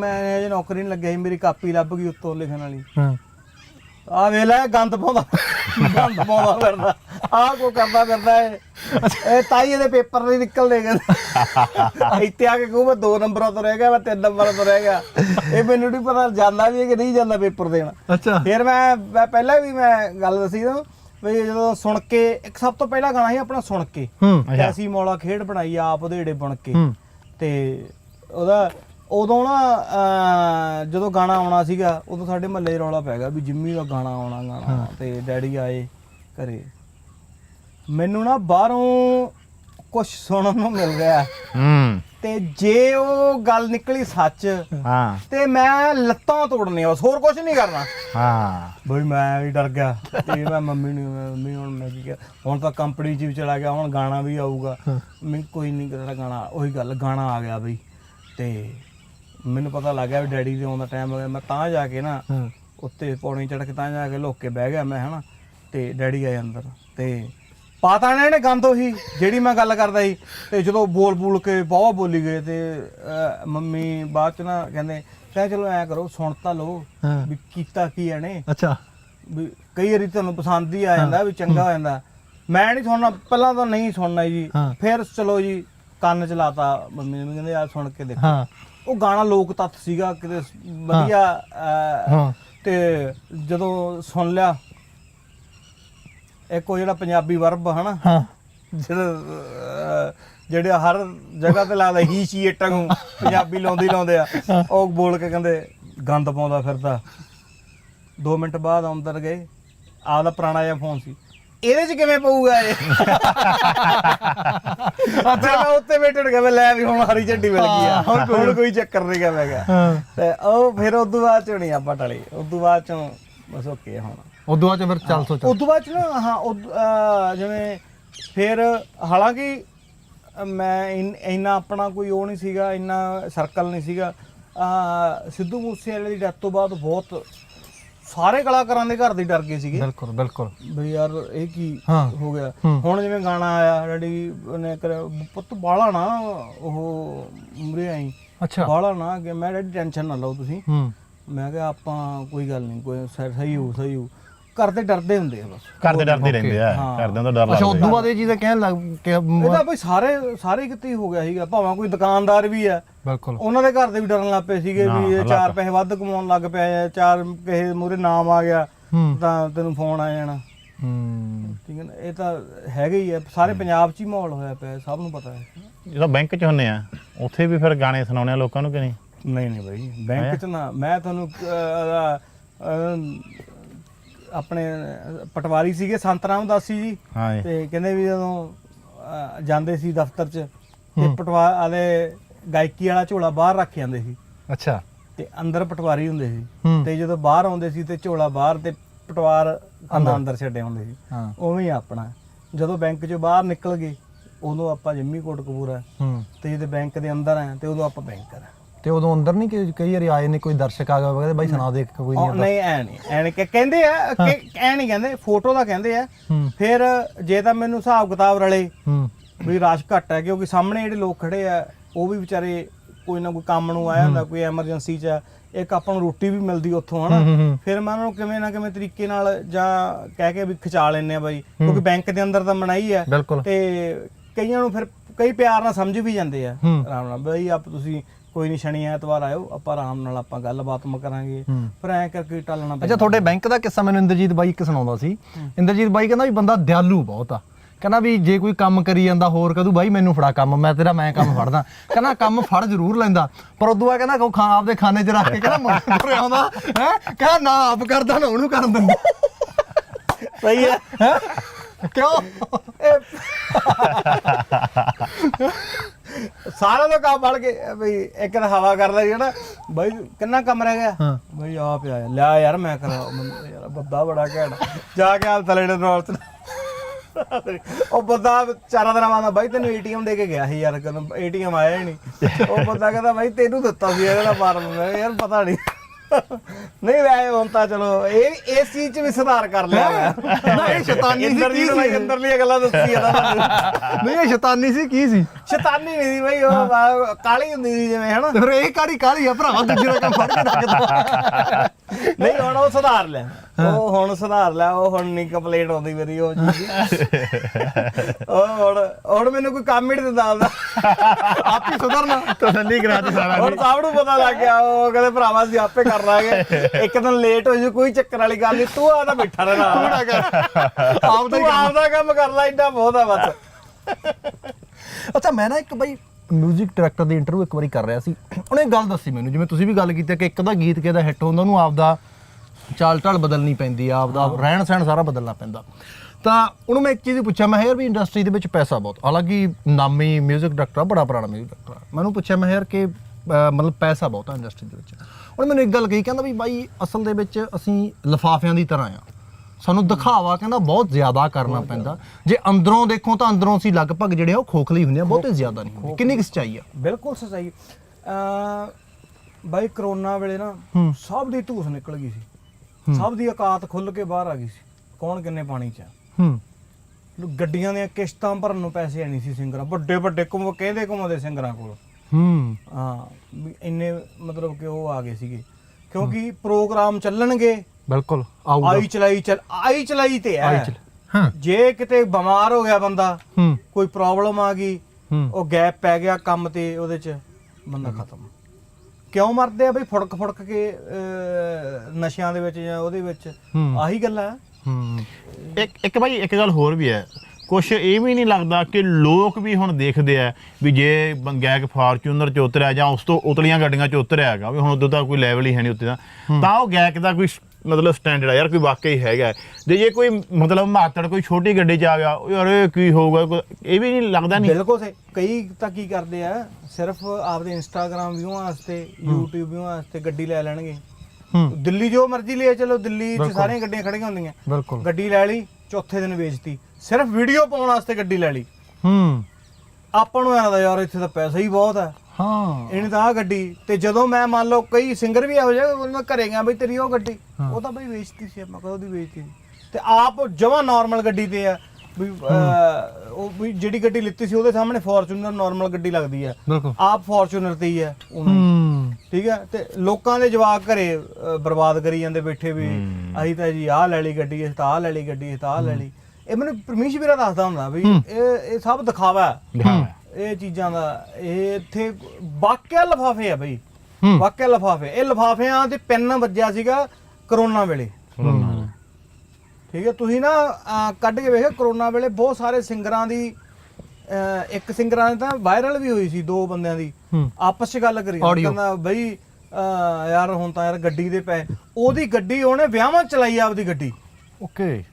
ਮੈਂ ਅਜੇ ਨੌਕਰੀ ਨਹੀਂ ਲੱਗਿਆ ਸੀ ਮੇਰੀ ਕਾਪੀ ਲੱਭ ਗਈ ਉੱਤੋਂ ਲਿਖਣ ਵਾਲੀ। ਹਾਂ। ਆ ਵੇਲਾ ਗੰਦ ਪਾਉਂਦਾ ਗੰਦ ਪਾਉਂਦਾ ਫਿਰਦਾ। ਆ ਕੋ ਕਰਦਾ ਫਿਰਦਾ ਇਹ। ਇਹ ਤਾਈ ਇਹਦੇ ਪੇਪਰ ਨਹੀਂ ਨਿਕਲਦੇ ਕਹਿੰਦੇ। ਇੱਥੇ ਆ ਕੇ ਕਹੂ ਮੈਂ ਦੋ ਨੰਬਰਾਂ ਤੋਂ ਰਹਿ ਗਿਆ ਮੈਂ ਤਿੰਨ ਨੰਬਰਾਂ ਤੋਂ ਰਹਿ ਗਿਆ। ਇਹ ਮੈਨੂੰ ਨਹੀਂ ਪਤਾ ਜਾਂਦਾ ਵੀ ਹੈ ਕਿ ਨਹੀਂ ਜਾਂਦਾ ਪੇਪਰ ਦੇਣ। ਅੱਛਾ। ਫਿਰ ਮੈਂ ਮੈਂ ਪਹਿਲਾਂ ਵੀ ਮੈਂ ਗੱਲ ਦੱਸੀ ਨਾ ਵੀ ਜਦੋਂ ਸੁਣ ਕੇ ਇੱਕ ਸਭ ਤੋਂ ਪਹਿਲਾ ਗਾਣਾ ਸੀ ਆਪਣਾ ਸੁਣ ਕੇ। ਹੂੰ। ਤੇ ਅਸੀਂ ਮੌਲਾ ਖੇਡ ਬਣਾਈ ਆਪ ਉਹਦੇ ਬਣ ਕੇ। ਤੇ ਉਹਦਾ ਉਦੋਂ ਨਾ ਅਹ, ਜਦੋਂ ਗਾਣਾ ਆਉਣਾ ਸੀਗਾ ਉਦੋਂ ਸਾਡੇ ਮਹੱਲੇ 'ਚ ਰੌਲਾ ਪੈ ਗਿਆ ਵੀ ਜਿੰਮੀ ਦਾ ਗਾਣਾ ਆਉਣਾ ਗਾਣਾ ਤੇ ਡੈਡੀ ਆਏ ਘਰੇ। ਮੈਨੂੰ ਨਾ ਬਾਹਰੋਂ ਕੁਝ ਸੁਣਨ ਨੂੰ ਮਿਲ ਰਿਹਾ। ਹੂੰ। ਤੇ ਜੇ ਉਹ ਗੱਲ ਨਿਕਲੀ ਸੱਚ ਹਾਂ। ਤੇ ਮੈਂ ਲੱਤਾਂ ਤੋੜਨੀਆਂ ਬਸ ਹੋਰ ਕੁਝ ਨਹੀਂ ਕਰਨਾ। ਹਾਂ। ਬਈ ਮੈਂ ਵੀ ਡਰ ਗਿਆ। ਤੇ ਮੈਂ ਮੰਮੀ ਨੂੰ ਮੈਂ- ਮੰਮੀ ਹੁਣ ਮੈਂ ਕੀ ਕਿਹਾ ਹੁਣ ਤਾਂ ਕੰਪਨੀ 'ਚ ਵੀ ਚਲਾ ਗਿਆ ਹੁਣ ਗਾਣਾ ਵੀ ਆਊਗਾ। ਮੈਂ ਕੋਈ ਨਹੀਂ ਤੇਰਾ ਗਾਣਾ ਉਹੀ ਗੱਲ ਗਾਣਾ ਆ ਗਿਆ ਬਈ। ਤੇ ਮੈਨੂੰ ਪਤਾ ਲੱਗ ਗਿਆ ਵੀ ਡੈਡੀ ਦੇ ਆਉਣ ਦਾ ਟਾਈਮ ਹੋ ਗਿਆ। ਮੈਂ ਤਾਂ ਜਾ ਕੇ ਨਾ ਹਾਂ। ਉੱਤੇ ਪੌੜੀ ਚੜ ਕੇ ਤਾਂ ਜਾ ਕੇ ਲੁੱਕ ਕੇ ਬਹਿ ਗਿਆ ਮੈਂ ਹਨਾ? ਤੇ ਡੈਡੀ ਆਏ ਅੰਦਰ। ਤੇ ਪਾਤਾ ਨੇ ਇਹਨੇ ਗੰਦ ਉਹੀ ਜਿਹੜੀ ਮੈਂ ਗੱਲ ਕਰਦਾ ਸੀ। ਤੇ ਜਦੋਂ ਬੋਲ ਬੋਲ ਕੇ ਬਹੁਤ ਬੋਲੀ ਗਏ ਤੇ ਅਹ, ਮੰਮੀ ਬਾਅਦ ਚ ਨਾ ਕਹਿੰਦੇ ਕਹਿੰਦੇ ਚਲੋ ਐ ਕਰੋ ਸੁਣ ਤਾਂ ਲਓ ਹਾਂ। ਵੀ ਕੀਤਾ ਕੀ ਇਹਨੇ। ਅੱਛਾ। ਵੀ ਕਈ ਵਾਰੀ ਤੁਹਾਨੂੰ ਪਸੰਦ ਹੀ ਆ ਜਾਂਦਾ ਵੀ ਚੰਗਾ ਹੋ ਜਾਂਦਾ। ਮੈਂ ਨਹੀਂ ਸੁਣਨਾ ਪਹਿਲਾਂ ਤਾਂ ਨਹੀਂ ਸੁਣਨਾ ਜੀ। ਹਾਂ। ਫਿਰ ਚਲੋ ਜੀ ਕੰਨ ਚ ਲਾਤਾ ਮੰਮੀ ਨੇ। ਕਹਿੰਦੇ ਯਾਰ ਸੁਣ ਕੇ ਦੇਖੋ। ਹਾਂ। ਉਹ ਗਾਣਾ ਲੋਕ ਤੱਤ ਸੀਗਾ ਕਿਤੇ ਵਧੀਆ ਅਹ, ਹਾਂ। ਤੇ ਜਦੋਂ ਸੁਣ ਲਿਆ ਇੱਕ ਉਹ ਜਿਹੜਾ ਪੰਜਾਬੀ ਵਰਬ ਹਨਾ? ਹਾਂ। ਜਿਹੜਾ ਜਿਹੜੇ ਹਰ ਜਗ੍ਹਾ ਤੇ ਲੱਗਦਾ ਹੀ ਸੀ ਇਟਾਂ ਨੂੰ ਪੰਜਾਬੀ ਲਾਉਂਦੇ ਹੀ ਲਾਉਂਦੇ ਆ। ਉਹ ਬੋਲ ਕੇ ਕਹਿੰਦੇ ਗੰਦ ਪਾਉਂਦਾ ਫਿਰਦਾ। 2 ਮਿੰਟ ਬਾਅਦ ਅੰਦਰ ਗਏ ਆਪਦਾ ਪੁਰਾਣਾ ਜਿਹਾ ਫੋਨ ਸੀ। ਇਹਦੇ ਚ ਕਿਵੇਂ ਪਊਗਾ ਇਹ? ਅੱਛਾ। ਮੈਂ ਉੱਤੇ ਬੈਠਣ ਗਿਆ ਮੈਂ ਲੈ ਵੀ ਹੁਣ ਹਰੀ ਝੰਡੀ ਮਿਲ ਗਈ ਆ। ਹੁਣ ਕੋਈ ਕੋਈ ਚੱਕਰ ਨਹੀਂ ਗਾ ਮੈਂ ਕਿਹਾ। ਤੇ ਉਹ ਫਿਰ ਉਦੋਂ ਬਾਅਦ ਚ ਨਹੀਂ ਆਪਾਂ ਟਲੇ। ਉਦੋਂ ਬਾਅਦ ਚੋਂ ਬਸ ਓਕੇ ਹੁਣ। ਉਦੋਂ ਬਾਅਦ ਚ ਫਿਰ ਚੱਲ ਸੋ ਚੱਲ ਉਦੋਂ ਬਾਅਦ ਚ ਨਾ ਹਾਂ ਜਿਵੇਂ ਫਿਰ ਹਾਲਾਂਕਿ ਮੈਂ ਇਨ- ਆਪਣਾ ਕੋਈ ਉਹ ਨਹੀਂ ਸੀਗਾ ਇੰਨਾ ਸਰਕਲ ਨਹੀਂ ਸੀਗਾ। ਸਿੱਧੂ ਮੂਸੇਵਾਲੇ ਦੀ ਡੈਥ ਤੋਂ ਬਾਅਦ ਬਹੁਤ ਸਾਰੇ ਕਲਾਕਾਰਾਂ ਦੇ ਘਰ ਦੇ ਡਰ ਗਏ ਸੀਗੇ। ਬਿਲਕੁਲ ਬਿਲਕੁਲ। ਵੀ ਯਾਰ ਇਹ ਕੀ ਹਾਂ। ਹੋ ਗਿਆ। ਹੁਣ ਜਿਵੇਂ ਗਾਣਾ ਆਇਆ ਡੈਡੀ ਨੇ ਕਰਿਆ ਪੁੱਤ ਬਾਲਾ ਨਾ ਉਹ ਮੁਰੇ ਆਈ। ਅੱਛਾ। ਬਾਲਾ ਨਾ ਕਿ ਮੈਂ ਡੈਡੀ ਟੈਨਸ਼ਨ ਨਾ ਲਓ ਤੁਸੀਂ। ਹੂੰ। ਮੈਂ ਕਿਹਾ ਆਪਾਂ ਕੋਈ ਗੱਲ ਨਹੀਂ ਕੋਈ ਸਹੀ ਹੋ ਸਹੀ ਹੋ। ਕਰਦੇ ਡਰਦੇ ਹੁੰਦੇ ਆ ਬਸ। ਕਰਦੇ ਡਰਦੇ ਰਹਿੰਦੇ ਆ ਹਾਂ। ਕਰਦਿਆਂ ਤੋਂ ਡਰ ਅੱਛਾ ਲੱਗਦਾ। ਉਦੋਂ ਬਾਅਦ ਇਹ ਚੀਜ਼ਾਂ ਕਹਿਣ ਲੱਗ ਕਿ ਇਹਦਾ ਬਈ ਸਾਰੇ ਸਾਰੇ ਕਿਤੇ ਹੀ ਹੋ ਗਿਆ ਸੀਗਾ। ਭਾਵੇਂ ਕੋਈ ਦੁਕਾਨਦਾਰ ਵੀ ਆ। ਬਿਲਕੁਲ। ਉਹਨਾਂ ਦੇ ਘਰ ਦੇ ਵੀ ਡਰਨ ਲੱਗ ਪਏ ਸੀਗੇ ਵੀ ਇਹ ਚਾਰ ਪੈਸੇ ਵੱਧ ਕਮਾਉਣ ਲੱਗ ਪਿਆ ਆ ਚਾਰ ਕਿਸੇ ਮੂਰੇ ਨਾਮ ਆ ਗਿਆ ਤਾਂ ਤੈਨੂੰ ਫੋਨ ਆ ਜਾਣਾ। ਹੂੰ। ਠੀਕ ਹੈ ਨਾ? ਇਹ ਤਾਂ ਹੈਗਾ ਹੀ ਆ। ਸਾਰੇ ਪੰਜਾਬ 'ਚ ਹੀ ਮਾਹੌਲ ਹੋਇਆ ਪਿਆ ਸਭ ਨੂੰ ਪਤਾ ਹੈ। ਜਦੋਂ ਬੈਂਕ 'ਚ ਹੁੰਨੇ ਆ। ਉੱਥੇ ਵੀ ਫਿਰ ਗਾਣੇ ਸੁਣਾਉਣੇ ਆ ਲੋਕਾਂ ਨੂੰ ਕਿ ਨਹੀਂ? ਨਹੀਂ ਨਹੀਂ ਬਈ। ਬੈਂਕ 'ਚ ਨਾ ਮੈਂ ਤੁਹਾਨੂੰ ਆਪਣੇ ਪਟਵਾਰੀ ਸੀਗੇ ਸੰਤ ਰਾਮਦਾਸੀ ਜੀ। ਹਾਂ ਜੀ। ਤੇ ਕਹਿੰਦੇ ਵੀ ਜਦੋਂ ਅਹ, ਜਾਂਦੇ ਸੀ ਦਫ਼ਤਰ 'ਚ ਤੇ ਪਟਵਾ ਆਲੇ ਗਾਇਕੀ ਵਾਲਾ ਝੋਲਾ ਬਾਹਰ ਰੱਖ ਜਾਂਦੇ ਸੀ। ਅੱਛਾ। ਤੇ ਅੰਦਰ ਪਟਵਾਰੀ ਹੁੰਦੇ ਸੀ। ਹੂੰ। ਤੇ ਜਦੋਂ ਬਾਹਰ ਆਉਂਦੇ ਸੀ ਤੇ ਝੋਲਾ ਬਾਹਰ ਤੇ ਪਟਵਾਰ ਅੰਦਰ ਅੰਦਰ। ਛੱਡੇ ਹੁੰਦੇ ਸੀ। ਹਾਂ। ਉਵੇਂ ਹੀ ਆਪਣਾ। ਜਦੋਂ ਬੈਂਕ 'ਚੋਂ ਬਾਹਰ ਨਿਕਲ ਗਏ ਉਦੋਂ ਆਪਾਂ ਜੰਮੀ ਕੋਟ ਕਪੂਰਾ। ਹੂੰ। ਤੇ ਜਦੋਂ ਬੈਂਕ ਦੇ ਅੰਦਰ ਆ ਤੇ ਉਦੋਂ ਆਪਾਂ ਬੈਂਕਰ ਆ ਤੇ ਉਦੋਂ ਅੰਦਰ ਨਹੀਂ ਕਿ ਕਈ ਵਾਰੀ ਆਏ ਨੇ ਕੋਈ ਦਰਸ਼ਕ ਆ ਗਿਆ ਕਹਿੰਦੇ ਬਾਈ ਸੁਣਾ ਦੇ ਇੱਕ ਕੋਈ ਉਹ ਨਹੀਂ ਨਹੀਂ ਐ ਨਹੀਂ ਐ ਨਹੀਂ ਕਿ- ਕਹਿੰਦੇ ਆ ਕਿ ਐ ਨਹੀਂ ਕਹਿੰਦੇ ਫੋਟੋ ਦਾ ਕਹਿੰਦੇ ਆ। ਫਿਰ ਜੇ ਤਾਂ ਮੈਨੂੰ ਹਿਸਾਬ ਕਿਤਾਬ ਰਲੇ ਵੀ ਰਸ਼ ਘੱਟ ਹੈ ਕਿਉਂਕਿ ਸਾਹਮਣੇ ਜਿਹੜੇ ਲੋਕ ਖੜੇ ਆ ਉਹ ਵੀ ਵਿਚਾਰੇ ਕੋਈ ਨਾ ਕੋਈ ਕੰਮ ਨੂੰ ਆਇਆ ਹੁੰਦਾ ਕੋਈ ਐਮਰਜੈਂਸੀ 'ਚ। ਇੱਕ ਆਪਾਂ ਨੂੰ ਰੋਟੀ ਵੀ ਮਿਲਦੀ ਉੱਥੋਂ ਹਨਾ। ਫਿਰ ਮੈਂ ਉਹਨਾਂ ਨੂੰ ਕਿਵੇਂ ਨਾ ਕਿਵੇਂ ਤਰੀਕੇ ਨਾਲ ਜਾਂ ਕਹਿ ਕੇ ਵੀ ਖਿਚਾ ਲੈਨੇ ਆ ਬਾਈ ਕਿਉਂਕਿ ਬੈਂਕ ਦੇ ਅੰਦਰ ਤਾਂ ਮਨਾਈ ਆ। ਤੇ ਕਈਆਂ ਨੂੰ ਫਿਰ ਕਈ ਪਿਆਰ ਨਾਲ ਸਮਝ ਵੀ ਜਾਂਦੇ ਆ। ਆਰਾਮ ਨਾਲ ਬਈ ਆਪ ਤੁਸੀਂ ਕੋਈ ਨਹੀਂ ਸ਼ਨੀ ਐਤਵਾਰ ਆਇਓ ਆਪਾਂ ਆਰਾਮ ਨਾਲ ਆਪਾਂ ਗੱਲਬਾਤ ਮ ਕਰਾਂਗੇ। ਫਿਰ ਐ ਕਰਕੇ ਟਾਲਣਾ ਅੱਛਾ ਤੁਹਾਡੇ ਬੈਂਕ ਦਾ ਕਿੱਸਾ ਮੈਨੂੰ ਇੰਦਰਜੀਤ ਬਾਈ ਇੱਕ ਸੁਣਾਉਂਦਾ ਸੀ। ਇੰਦਰਜੀਤ ਬਾਈ ਕਹਿੰਦਾ ਵੀ ਬੰਦਾ ਦਿਆਲੂ ਬਹੁਤ ਆ। ਕਹਿੰਦਾ ਵੀ ਜੇ ਕੋਈ ਕੰਮ ਕਰੀ ਜਾਂਦਾ ਹੋਰ ਕਹਦੂ ਬਾਈ ਮੈਨੂੰ ਫੜਾ ਕੰਮ ਮੈਂ ਤੇਰਾ ਮੈਂ ਕੰਮ ਫੜਦਾ। ਕਹਿੰਦਾ ਕੰਮ ਫੜ ਜ਼ਰੂਰ ਲੈਂਦਾ। ਪਰ ਉਦੋਂ ਬਾਅਦ ਕਹਿੰਦਾ ਕੋ ਖਾਂ ਆਪਦੇ ਖਾਨੇ 'ਚ ਰੱਖ ਕੇ ਕਹਿੰਦਾ ਤੁਰਿਆ ਆਉਂਦਾ। ਹੈ? ਕਹਿੰਦਾ ਨਾ ਆਪ ਕਰਦਾ ਨਾ ਉਹਨੂੰ ਕਰਨ ਦਿੰਦਾ। ਸਹੀ ਹੈਂ? ਕਿਉਂ? ਸਾਰਾ ਦਾ ਕੰਮ ਫੜ ਕੇ ਬਈ ਇੱਕ ਤਾਂ ਹਵਾ ਕਰਦਾ ਜਿਹੜਾ ਬਈ ਕਿੰਨਾ ਕੰਮ ਰਹਿ ਗਿਆ। ਬਈ ਆ ਪਿਆ। ਲਿਆ ਯਾਰ ਮੈਂ ਕਰਾਂ ਮੈਨੂੰ ਯਾਰ ਬੰਦਾ ਬੜਾ ਘੈਂਟ ਜਾ ਕੇ ਆਪ ਥਲੇ ਦੇ ਰੋਲ ਤੇ ਉਹ ਬੰਦਾ ਚਾਰਾਂ ਦਿਨਾਂ ਬਾਅਦ ਬਾਈ ਤੈਨੂੰ ਏਟੀਐਮ ਦੇ ਕੇ ਗਿਆ ਸੀ ਯਾਰ ਕਦੋਂ ਏਟੀਐਮ ਆਇਆ ਹੀ ਨਹੀਂ। ਉਹ ਬੰਦਾ ਕਹਿੰਦਾ ਬਾਈ ਤੈਨੂੰ ਦਿੱਤਾ ਸੀ ਇਹਦਾ ਮੈਂ ਕਿਹਾ ਯਾਰ ਪਤਾ ਨਹੀਂ। ਨਹੀਂ ਵੈ ਹੁਣ ਤਾਂ ਚਲੋ ਇਹ ਇਸ ਚੀਜ਼ 'ਚ ਵੀ ਸੁਧਾਰ ਕਰ ਲਿਆ ਮੈਂ। ਨਾ ਇਹ ਸ਼ੈਤਾਨੀ ਸੀ ਕੀ ਸੀ? ਅੰਦਰਲੀਆਂ ਗੱਲਾਂ ਦੱਸੀ ਜਾਂਦਾ। ਨਹੀਂ ਇਹ ਸ਼ੈਤਾਨੀ ਸੀ ਕੀ ਸੀ? ਸ਼ੈਤਾਨੀ ਨਹੀਂ ਸੀ ਭਾਈ ਉਹ ਕਾਲੀ ਹੁੰਦੀ ਸੀ ਜਿਵੇਂ ਹਨਾ? ਫਿਰ ਇਹ ਕਾੜੀ ਕਾਲੀ ਆ ਭਰਾਵਾ ਦੂਜੇ ਦਾ ਕੰਮ ਫੜ ਕੇ ਰੱਖਦਾ। ਨਹੀਂ ਹੁਣ ਉਹ ਸੁਧਾਰ ਲਿਆ। ਉਹ ਹੁਣ ਸੁਧਾਰ ਲਿਆ ਉਹ ਹੁਣ ਨਹੀਂ ਕੰਪਲੇਂਟ ਆਉਂਦੀ ਮੇਰੀ ਉਹ ਦੀ। ਉਹ ਹੁਣ ਹੁਣ ਮੈਨੂੰ ਕੋਈ ਕੰਮ ਹੀ ਨਹੀਂ ਦਿੰਦਾ ਆਪਦਾ। ਆਪ ਹੀ ਸੁਧਰਨਾ। ਤਸੱਲੀ ਕਰਾ ਤੇ ਸਾਰਾ ਹੁਣ ਸਭ ਨੂੰ ਪਤਾ ਲੱਗ ਗਿਆ ਉਹ ਕਹਿੰਦੇ ਭਰਾਵਾ ਅਸੀਂ ਆਪੇ ਕਰ ਲਾਂਗੇ। ਇੱਕ ਦਿਨ ਲੇਟ ਹੋ ਜੂ ਕੋਈ ਚੱਕਰ ਵਾਲੀ ਗੱਲ ਨਹੀਂ। ਤੂੰ ਆਦਾ ਬੈਠਾ ਰਹਿਣਾ। ਤੂੰ ਨਾ ਕਰ। ਆਪ ਦਾ ਹੀ ਤੂੰ ਆਪਦਾ ਕੰਮ ਕਰ ਲੈ ਇੰਨਾ ਬਹੁਤ ਆ ਬਸ। ਅੱਛਾ ਮੈਂ ਨਾ ਇੱਕ ਬਈ 뮤직 ਡਾਇਰੈਕਟਰ ਦੀ ਇੰਟਰਵਿਊ ਇੱਕ ਵਾਰੀ ਕਰ ਰਿਹਾ ਸੀ ਉਹਨੇ ਇੱਕ ਗੱਲ ਦੱਸੀ ਮੈਨੂੰ ਜਿਵੇਂ ਤੁਸੀਂ ਵੀ ਗੱਲ ਕੀਤੀ ਕਿ ਇੱਕ ਦਾ ਗੀਤ ਕਿਹਦਾ ਹਿੱਟ ਹੁੰਦਾ ਉਹਨੂੰ ਆਪਦਾ ਚਾਲ ਢਾਲ ਬਦਲਣੀ ਪੈਂਦੀ ਆ ਆਪਦਾ ਰਹਿਣ ਸਹਿਣ ਸਾਰਾ ਬਦਲਣਾ ਪੈਂਦਾ ਤਾਂ ਉਹਨੂੰ ਮੈਂ ਇੱਕ ਚੀਜ਼ ਹੀ ਪੁੱਛਿਆ ਮੈਂ ਯਾਰ ਵੀ ਇੰਡਸਟਰੀ ਦੇ ਵਿੱਚ ਪੈਸਾ ਬਹੁਤ ਹਾਲਾਂਕਿ ਨਾਮੀ 뮤직 ਡਾਇਰੈਕਟਰ ਆ ਬੜਾ ਪੁਰਾਣਾ 뮤직 ਡਾਇਰੈਕਟਰ ਆ ਮੈਨੂੰ ਪੁੱਛਿਆ ਮੈਂ ਯਾਰ ਕਿ ਅਹ, ਮਤਲਬ ਪੈਸਾ ਬਹੁਤ ਆ ਇੰਡਸਟਰੀ ਦੇ ਵਿੱਚ ਉਹਨੇ ਮੈਨੂੰ ਇੱਕ ਗੱਲ ਕਹੀ ਕਹਿੰਦਾ ਵੀ ਬਾਈ ਅਸਲ ਦੇ ਵਿੱਚ ਅਸੀਂ ਲਫਾਫਿਆਂ ਦੀ ਤਰ੍ਹਾਂ ਆ ਸਾਨੂੰ ਦਿਖਾਵਾ ਕਹਿੰਦਾ ਬਹੁਤ ਜ਼ਿਆਦਾ ਕਰਨਾ ਪੈਂਦਾ। ਜੇ ਅੰਦਰੋਂ ਦੇਖੋ ਤਾਂ ਅੰਦਰੋਂ ਸੀ ਲਗਭਗ ਜਿਹੜੇ ਆ ਉਹ ਖੋਖਲੇ ਹੁੰਦੇ ਆ ਬਹੁਤੇ ਜ਼ਿਆਦਾ ਨਹੀਂ ਹੁੰਦੇ। ਕਿੰਨੀ ਕੁ ਸੱਚਾਈ ਆ? ਬਿਲਕੁਲ ਸਹੀ ਅ ਬਾਈ ਕਰੋਨਾ ਵੇਲੇ ਨਾ। ਸਭ ਦੀ ਧੂਸ ਨਿਕਲ ਗਈ ਸੀ। ਸਭ ਦੀ ਔਕਾਤ ਖੁੱਲ ਕੇ ਬਾਹਰ ਆ ਗਈ ਸੀ। ਕੌਣ ਕਿੰਨੇ ਪਾਣੀ 'ਚ ਹੂੰ। ਗੱਡੀਆਂ ਦੀਆਂ ਕਿਸ਼ਤਾਂ ਭਰਨ ਨੂੰ ਪੈਸੇ ਨਹੀਂ ਸੀ ਸਿੰਗਰਾਂ। ਵੱਡੇ ਵੱਡੇ ਘੁੰਮ ਕਹਿੰਦੇ ਘੁੰਮਦੇ ਸਿੰਗਰਾਂ ਕੋਲ। ਹੂੰ। ਹਾਂ ਇੰਨੇ ਮਤਲਬ ਕਿ ਉਹ ਆ ਗਏ ਸੀਗੇ। ਕਿਉਂਕਿ ਪ੍ਰੋਗਰਾਮ ਚੱਲਣਗੇ। ਬਿਲਕੁਲ ਆਊਗਾ ਆਈ ਚਲਾਈ ਚੱਲ ਆਈ ਚਲਾਈ ਤੇ ਆਈ ਹੈ ਚਲ ਹਾਂ। ਜੇ ਕਿਤੇ ਬਿਮਾਰ ਹੋ ਗਿਆ ਬੰਦਾ ਹੂੰ। ਕੋਈ ਪ੍ਰੋਬਲਮ ਆ ਗਈ ਹੂੰ। ਉਹ ਗੈਪ ਪੈ ਗਿਆ ਕੰਮ ਤੇ ਉਹਦੇ ਚ ਬੰਦਾ ਖਤਮ। ਕਿਉਂ ਮਰਦੇ ਆ ਬਈ? ਫੁੜਕ ਫੁੜਕ ਕੇ ਅਹ, ਨਸ਼ਿਆਂ ਦੇ ਵਿੱਚ ਜਾਂ ਉਹਦੇ ਵਿੱਚ। ਹੂੰ। ਆਹੀ ਗੱਲ ਆ। ਹੂੰ। ਇੱਕ ਇੱਕ ਭਾਈ ਇੱਕ ਗੱਲ ਹੋਰ ਵੀ ਹੈ। ਕੁਛ ਇਹ ਵੀ ਨਹੀਂ ਲੱਗਦਾ ਕਿ ਲੋਕ ਵੀ ਹੁਣ ਦੇਖਦੇ ਆ ਵੀ ਜੇ ਬੰਗੈਕ ਫਾਰਚੂਨਰ ਚ ਉਤਰਿਆ ਜਾਂ ਉਸ ਤੋਂ ਉਤਲੀਆਂ ਗੱਡੀਆਂ ਚ ਉਤਰਿਆ ਹੈਗਾ ਵੀ ਹੁਣ ਉਦੋਂ ਤਾਂ ਕੋਈ ਲੈਵਲ ਹੀ ਹੈ ਨਹੀਂ ਉੱਤੇ ਦਾ। ਤਾਂ ਉਹ ਗੈਕ ਦਾ ਕੋਈ ਸ- ਮਤਲਬ ਸਟੈਂਡਰਡ ਆ ਯਾਰ ਕੋਈ ਵਾਕਈ ਹੈਗਾ। ਜੇ ਜੇ ਕੋਈ ਮਤਲਬ ਮਾਤੜ ਕੋਈ ਛੋਟੀ ਗੱਡੀ ਚ ਆ ਗਿਆ ਯਾਰ ਇਹ ਕੀ ਹੋਊਗਾ ਕੋਈ- ਇਹ ਵੀ ਨਹੀਂ ਲੱਗਦਾ ਨਹੀਂ। ਬਿਲਕੁਲ ਸੇ ਕਈ ਤਾਂ ਕੀ ਕਰਦੇ ਆ ਸਿਰਫ ਆਪਦੇ ਇੰਸਟਾਗ੍ਰam ਵਿਊਆਂ ਵਾਸਤੇ YouTube ਵਿਊਆਂ ਵਾਸਤੇ ਗੱਡੀ ਲੈ ਲੈਣਗੇ। ਹੂੰ। ਦਿੱਲੀ ਜੋ ਮਰਜ਼ੀ ਲੈ ਚਲੋ ਦਿੱਲੀ 'ਚ ਸਾਰੀਆਂ ਗੱਡੀਆਂ ਖੜੀਆਂ ਹੁੰਦੀਆਂ। ਬਿਲਕੁਲ। ਗੱਡੀ ਲੈ ਲਈ ਚੌਥੇ ਦਿਨ ਵੇਚਤੀ। ਸਿਰਫ ਵੀਡੀਓ ਪਾਉਣ ਵਾਸਤੇ ਗੱਡੀ ਲੈ ਲਈ। ਹੂੰ। ਆਪਾਂ ਨੂੰ ਐਂ ਯਾਰ ਇੱਥੇ ਤਾਂ ਪੈਸਾ ਹੀ ਬਹੁਤ ਹੈ ਹਾਂ। ਇਹਨੇ ਤਾਂ ਆ ਗੱਡੀ ਤੇ ਜਦੋਂ ਮੈਂ ਮੰਨ ਲਓ ਕਈ ਸਿੰਗਰ ਵੀ ਇਹੋ ਜਿਹੇ ਉਹਨਾਂ ਘਰੇ ਗਿਆ ਬਈ ਤੇਰੀ ਉਹ ਗੱਡੀ ਉਹ ਤਾਂ ਬਈ ਵੇਚਤੀ ਸੀ ਮੈਂ ਕਦੋਂ ਦੀ ਵੇਚਤੀ ਸੀ ਤੇ ਆਪ ਜਮਾ ਨਾਰਮਲ ਗੱਡੀ ਤੇ ਆ ਵੀ ਅਹ, ਉਹ ਵੀ ਜਿਹੜੀ ਗੱਡੀ ਲਿੱਤੀ ਸੀ ਉਹਦੇ ਸਾਹਮਣੇ ਫੋਰਚੂਨਰ ਨਾਰਮਲ ਗੱਡੀ ਲੱਗਦੀ ਆ। ਬਿਲਕੁਲ। ਆਪ ਫੋਰਚੂਨਰ ਤੇ ਹੀ ਆ ਉਹਨਾਂ ਹੂੰ। ਠੀਕ ਹੈ ਤੇ ਲੋਕਾਂ ਦੇ ਜਵਾਕ ਘਰੇ ਅਹ, ਬਰਬਾਦ ਕਰੀ ਜਾਂਦੇ ਬੈਠੇ ਵੀ ਅਸੀਂ ਤਾਂ ਜੀ ਆਹ ਲੈ ਲਈ ਗੱਡੀ ਅਸੀਂ ਤਾਂ ਆਹ ਲੈ ਲਈ ਗੱਡੀ ਅਸੀਂ ਤਾਂ ਆਹ ਲੈ ਲਈ। ਇਹ ਮੈਨੂੰ ਪਰਮੇਸ਼ ਵੀਰਾ ਦੱਸਦਾ ਹੁੰਦਾ ਵੀ ਇਹ ਇਹ ਸਭ ਦਿਖਾਵਾ। ਹੈ ਦਿਖਾਵਾ। ਹੈ। ਇਹ ਚੀਜ਼ਾਂ ਦਾ ਇਹ ਇੱਥੇ ਵਾਕਿਆ ਲਫਾਫੇ ਆ ਬਈ। ਹੂੰ। ਵਾਕਿਆ ਲਫਾਫੇ। ਇਹ ਲਫਾਫਿਆਂ ਤੇ ਪੈਨ ਵੱਜਿਆ ਸੀਗਾ ਕਰੋਨਾ ਵੇਲੇ। ਠੀਕ ਹੈ ਤੁਸੀਂ ਨਾ ਅਹ, ਕੱਢ ਕੇ ਵੇਖੋ ਕਰੋਨਾ ਵੇਲੇ ਬਹੁਤ ਸਾਰੇ ਸਿੰਗਰਾਂ ਦੀ ਅਹ, ਇੱਕ ਸਿੰਗਰਾਂ ਦੀ ਤਾਂ ਵਾਇਰਲ ਵੀ ਹੋਈ ਸੀ ਦੋ ਬੰਦਿਆਂ ਦੀ। ਹੂੰ। ਆਪਸ 'ਚ ਗੱਲ ਕਰੀ। Audio। ਕਹਿੰਦਾ ਬਈ ਅਹ, ਯਾਰ ਹੁਣ ਤਾਂ ਯਾਰ ਗੱਡੀ ਦੇ ਪੈ ਉਹਦੀ ਗੱਡੀ ਉਹਨੇ ਵਿਆਹਾਂ 'ਚ ਚਲਾਈ ਆਪਦੀ ਗੱਡੀ। ਓਕੇ।